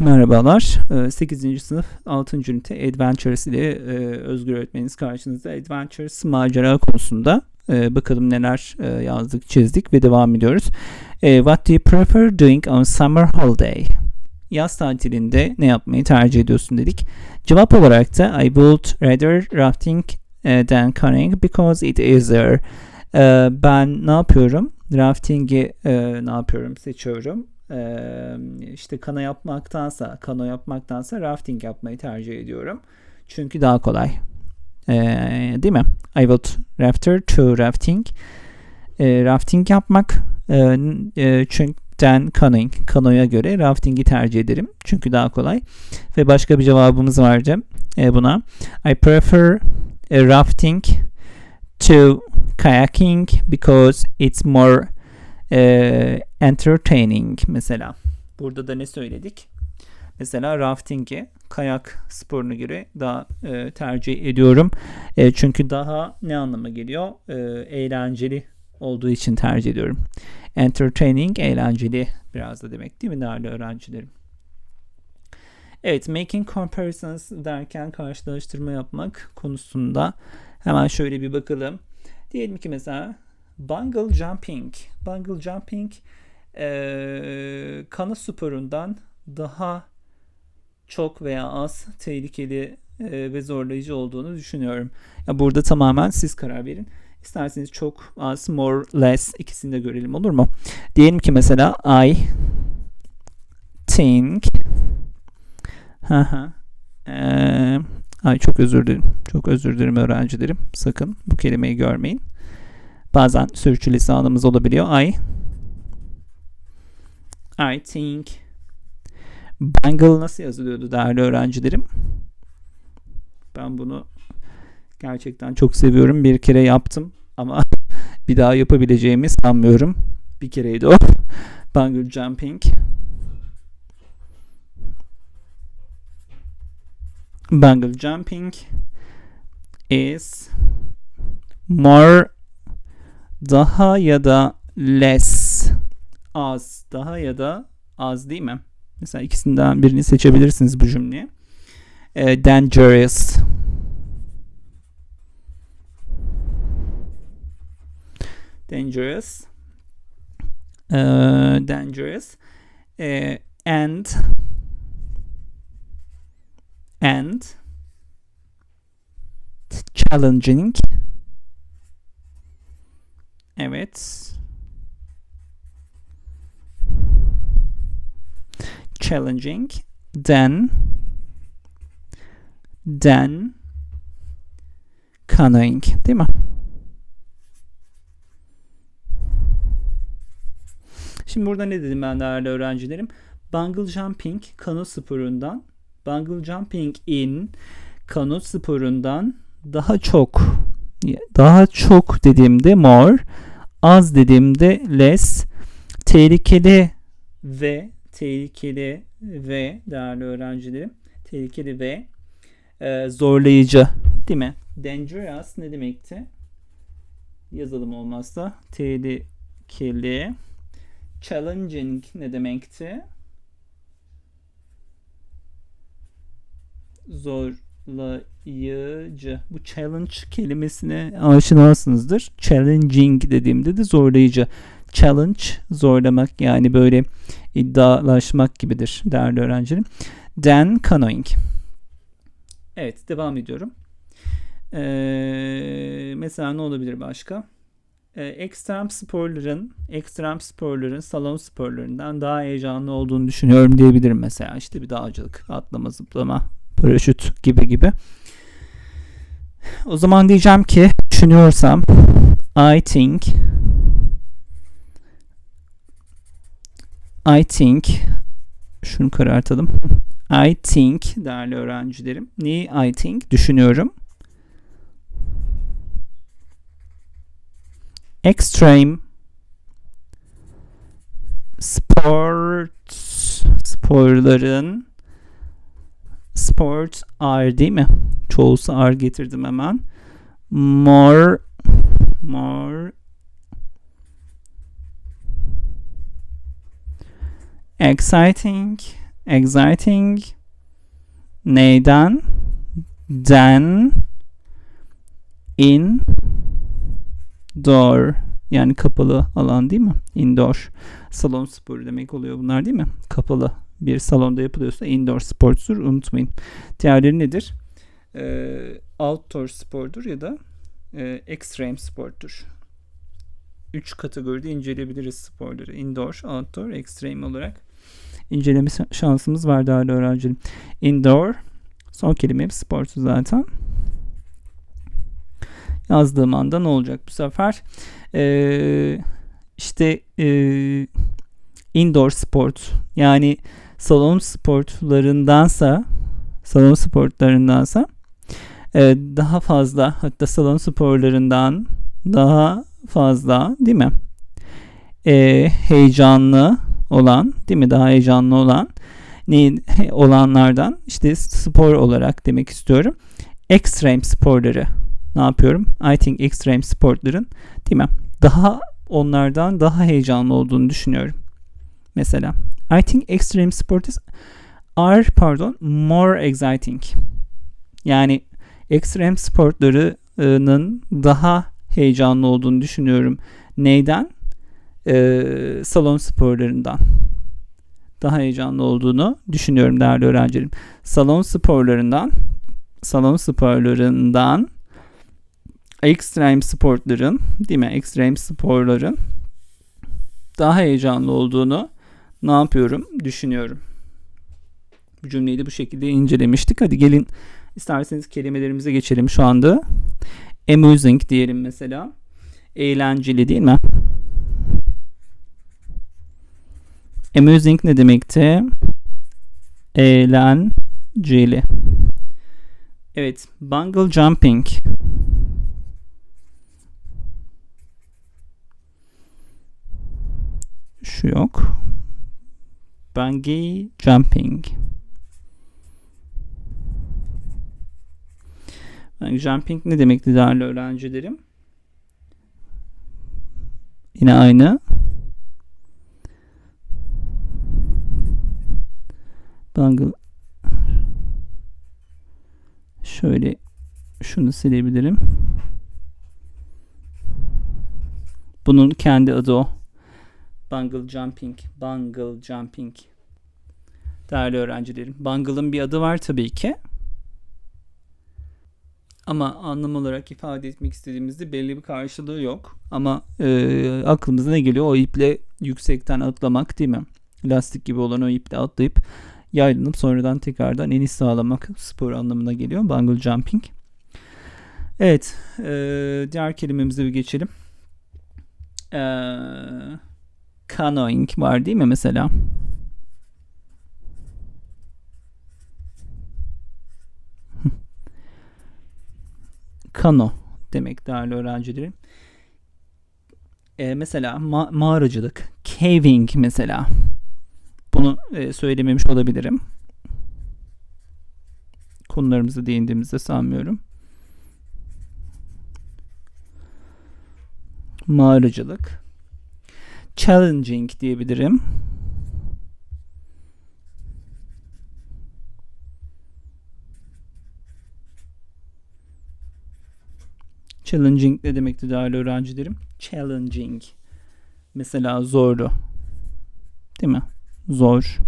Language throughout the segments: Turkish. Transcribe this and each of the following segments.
Merhabalar. 8. Ee, sınıf 6. ünite Adventures ile e, Özgür öğretmeniniz karşınızda. Adventures macera konusunda e, bakalım neler e, yazdık, çizdik ve devam ediyoruz. What do you prefer doing on summer holiday? Yaz tatilinde ne yapmayı tercih ediyorsun dedik. Cevap olarak da I would rather rafting than canoeing because it is easier. Ben ne yapıyorum? Rafting'i ne yapıyorum? Seçiyorum işte kano yapmaktansa kano yapmaktansa rafting yapmayı tercih ediyorum. Çünkü daha kolay. Ee, değil mi? I would rather to rafting. E, rafting yapmak e, çünkü canoeing. Kanoya göre rafting'i tercih ederim. Çünkü daha kolay. Ve başka bir cevabımız vardı e, buna. I prefer rafting to kayaking because it's more e, entertaining mesela. Burada da ne söyledik? Mesela rafting'i kayak sporuna göre daha e, tercih ediyorum. E, çünkü daha ne anlama geliyor? E, eğlenceli olduğu için tercih ediyorum. Entertaining, eğlenceli biraz da demek değil mi değerli öğrencilerim? Evet, making comparisons derken karşılaştırma yapmak konusunda hemen şöyle bir bakalım. Diyelim ki mesela Bungle jumping. Bungle jumping e, kana sporundan daha çok veya az tehlikeli e, ve zorlayıcı olduğunu düşünüyorum. Ya burada tamamen siz karar verin. İsterseniz çok az, more, less ikisini de görelim olur mu? Diyelim ki mesela I think ay çok özür dilerim. Çok özür dilerim öğrencilerim. Sakın bu kelimeyi görmeyin. Bazen sürçülisanımız olabiliyor. I I think Bangle nasıl yazılıyordu değerli öğrencilerim? Ben bunu gerçekten çok seviyorum. Bir kere yaptım ama bir daha yapabileceğimi sanmıyorum. Bir kereydi o. Bangle jumping. Bangle jumping is more daha ya da less. Az. Daha ya da az değil mi? Mesela ikisinden birini seçebilirsiniz bu cümleye. E, dangerous. Dangerous. E, dangerous. E, and. And. Challenging Evet. Challenging. Then. Then. Canoeing. Değil mi? Şimdi burada ne dedim ben değerli öğrencilerim? Bungle jumping kano sporundan bungle jumping in kano sporundan daha çok daha çok dediğimde more az dediğimde less, tehlikeli ve tehlikeli ve değerli öğrencilerim tehlikeli ve e, zorlayıcı değil mi? Dangerous ne demekti? Yazalım olmazsa tehlikeli challenging ne demekti? Zorlayıcı. Bu challenge kelimesine aşinasınızdır. Challenging dediğimde de zorlayıcı. Challenge zorlamak yani böyle iddialaşmak gibidir değerli öğrencilerim. Then canoeing. Evet devam ediyorum. Ee, mesela ne olabilir başka? Ee, ekstrem sporların, ekstrem sporların salon sporlarından daha heyecanlı olduğunu düşünüyorum diyebilirim mesela. İşte bir dağcılık, atlama, zıplama, paraşüt gibi gibi. O zaman diyeceğim ki düşünüyorsam I think I think şunu karartalım. I think değerli öğrencilerim. Neyi I think? Düşünüyorum. Extreme sports sporların sport are değil mi? Çoğusu are getirdim hemen. More more exciting exciting neyden den in door yani kapalı alan değil mi? Indoor. Salon sporu demek oluyor bunlar değil mi? Kapalı bir salonda yapılıyorsa indoor sports'tur unutmayın. Diğerleri nedir? Ee, outdoor spordur ya da e, extreme sportur. Üç kategoride inceleyebiliriz sporları. Indoor, outdoor, extreme olarak inceleme şansımız var değerli öğrencilerim. Indoor, son kelime sportu zaten. Yazdığım anda ne olacak bu sefer? Ee, işte e, indoor sport yani salon sportlarındansa salon sportlarındansa e, daha fazla hatta salon sporlarından daha fazla değil mi? E, heyecanlı olan değil mi? Daha heyecanlı olan olanlardan işte spor olarak demek istiyorum. Extreme sporları ne yapıyorum? I think extreme sportların değil mi? Daha onlardan daha heyecanlı olduğunu düşünüyorum. Mesela I think extreme sports are pardon more exciting. Yani ekstrem sportlarının daha heyecanlı olduğunu düşünüyorum. Neyden? Ee, salon sporlarından. Daha heyecanlı olduğunu düşünüyorum değerli öğrencilerim. Salon sporlarından salon sporlarından ekstrem sportların değil mi? Ekstrem sporların daha heyecanlı olduğunu ne yapıyorum? Düşünüyorum. Bu cümleyi de bu şekilde incelemiştik. Hadi gelin isterseniz kelimelerimize geçelim şu anda. Amusing diyelim mesela. Eğlenceli değil mi? Amusing ne demekti? Eğlenceli. Evet, bungle jumping. Şu yok. Bungee jumping. Bungee jumping ne demekti değerli öğrencilerim? Yine aynı. Bungee şöyle şunu silebilirim. Bunun kendi adı o. Bungle jumping, bungle jumping. Değerli öğrencilerim, bungle'ın bir adı var tabii ki. Ama anlam olarak ifade etmek istediğimizde belli bir karşılığı yok. Ama e, aklımıza ne geliyor? O iple yüksekten atlamak değil mi? Lastik gibi olan o iple atlayıp yaylanıp sonradan tekrardan eniş sağlamak spor anlamına geliyor. Bungle jumping. Evet. E, diğer kelimemize bir geçelim. Eee canoeing var değil mi mesela? Kano demek değerli öğrencilerim. Ee, mesela ma- mağaracılık, caving mesela. Bunu e, söylememiş olabilirim. Konularımızı değindiğimizde sanmıyorum. Mağaracılık challenging diyebilirim. Challenging ne demekti değerli öğrencilerim? Challenging. Mesela zorlu. Değil mi? Zor.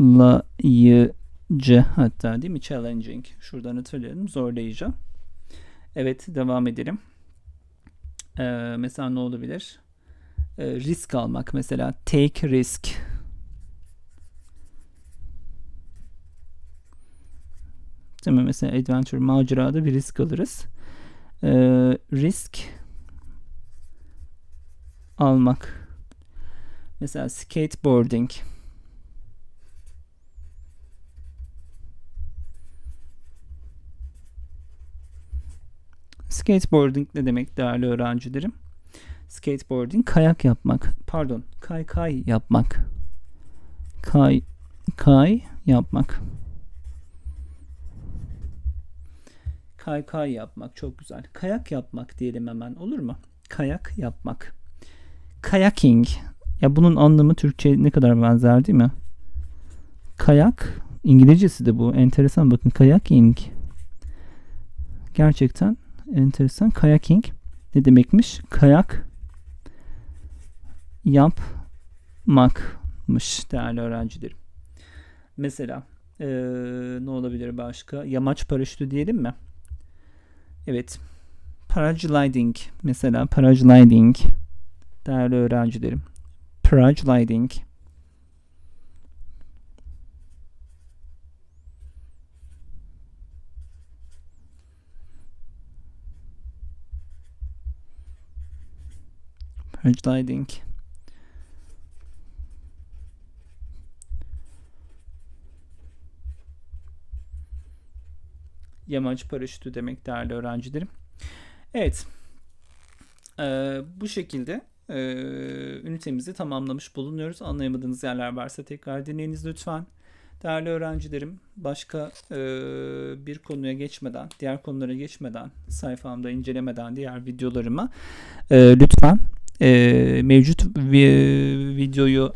Layıcı hatta değil mi? Challenging. Şuradan hatırlayalım. Zorlayıcı. Evet devam edelim. Ee, mesela ne olabilir? E, risk almak mesela take risk değil mi? Mesela adventure macerada bir risk alırız. E, risk almak. Mesela skateboarding. Skateboarding ne demek değerli öğrencilerim? Skateboarding kayak yapmak. Pardon, kay kay yapmak. Kay kay yapmak. Kay kay yapmak çok güzel. Kayak yapmak diyelim hemen olur mu? Kayak yapmak. Kayaking. Ya bunun anlamı Türkçe ne kadar benzer değil mi? kayak İngilizcesi de bu. Enteresan bakın kayaking. Gerçekten enteresan. Kayaking ne demekmiş? Kayak yapmakmış değerli öğrencilerim. Mesela ee, ne olabilir başka? Yamaç paraşütü diyelim mi? Evet. Paragliding mesela paragliding değerli öğrencilerim. Paragliding. Paragliding. Yamaç paraşütü demek değerli öğrencilerim. Evet. Ee, bu şekilde e, ünitemizi tamamlamış bulunuyoruz. Anlayamadığınız yerler varsa tekrar dinleyiniz lütfen. Değerli öğrencilerim, başka e, bir konuya geçmeden, diğer konulara geçmeden, sayfamda incelemeden diğer videolarıma e, lütfen e, mevcut vi- videoyu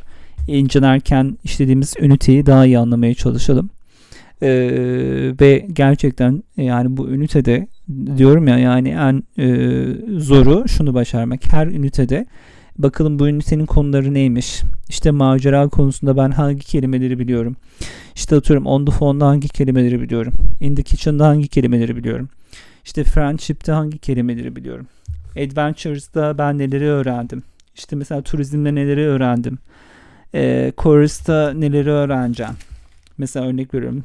incelerken işlediğimiz üniteyi daha iyi anlamaya çalışalım. E, ve gerçekten yani bu ünitede diyorum ya yani en e, zoru şunu başarmak. Her ünitede bakalım bu ünitenin konuları neymiş. İşte macera konusunda ben hangi kelimeleri biliyorum. İşte atıyorum on the phone'da hangi kelimeleri biliyorum. In the kitchen'da hangi kelimeleri biliyorum. İşte friendship'te hangi kelimeleri biliyorum. Adventures'da ben neleri öğrendim. İşte mesela turizmde neleri öğrendim. E, chorus'ta neleri öğreneceğim. Mesela örnek veriyorum.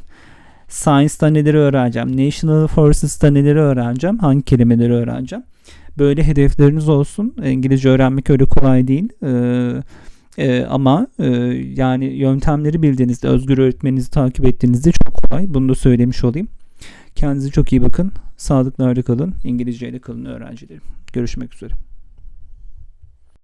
Science'da neleri öğreneceğim. National Forces'ta neleri öğreneceğim. Hangi kelimeleri öğreneceğim. Böyle hedefleriniz olsun. İngilizce öğrenmek öyle kolay değil. Ee, e, ama e, yani yöntemleri bildiğinizde, özgür öğretmeninizi takip ettiğinizde çok kolay. Bunu da söylemiş olayım. Kendinize çok iyi bakın. Sağlıklı kalın. İngilizceyle kalın öğrencilerim. Görüşmek üzere.